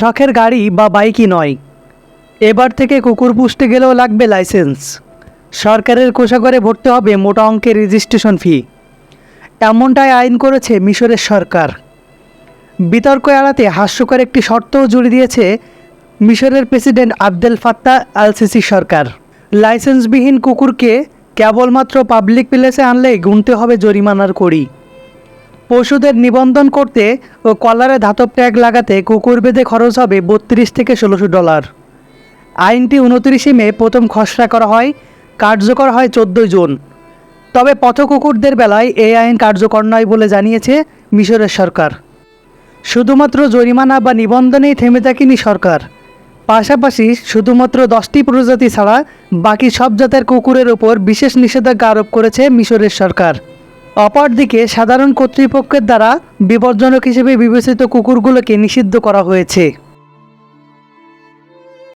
শখের গাড়ি বা বাইকই নয়। এবার থেকে কুকুর পুষতে গেলেও লাগবে লাইসেন্স। সরকারের কোষাগারে ভরতে হবে মোটা অঙ্কের রেজিস্ট্রেশন ফি। এমনটাই আইন করেছে মিশরের সরকার। বিতর্ক এড়াতে হাস্যকর একটি শর্তও জুড়ে দিয়েছে মিশরের president Abdel Fattah al Sisi সরকার। লাইসেন্সবিহীন কুকুরকে কেবলমাত্র পাবলিক প্লেসে আনলেই গুনতে হবে জরিমানার কড়ি। পশুদের নিবন্ধন করতে ও কলারে ধাতব ট্যাগ লাগাতে কুকুর বেঁধে খরচ হবে বত্রিশ থেকে ষোলোশো ডলার। আইনটি উনত্রিশে মে প্রথম খসড়া করা হয়, কার্যকর হয় চোদ্দোই জুন। তবে পথ কুকুরদের বেলায় এই আইন কার্যকর নয় বলে জানিয়েছে মিশরের সরকার। শুধুমাত্র জরিমানা বা নিবন্ধনেই থেমে থাকেনি সরকার। পাশাপাশি শুধুমাত্র দশটি প্রজাতি ছাড়া বাকি সব জাতের কুকুরের ওপর বিশেষ নিষেধাজ্ঞা আরোপ করেছে মিশরের সরকার। অপরদিকে সাধারণ কর্তৃপক্ষের দ্বারা বিপজ্জনক হিসেবে বিবেচিত কুকুরগুলোকে নিষিদ্ধ করা হয়েছে।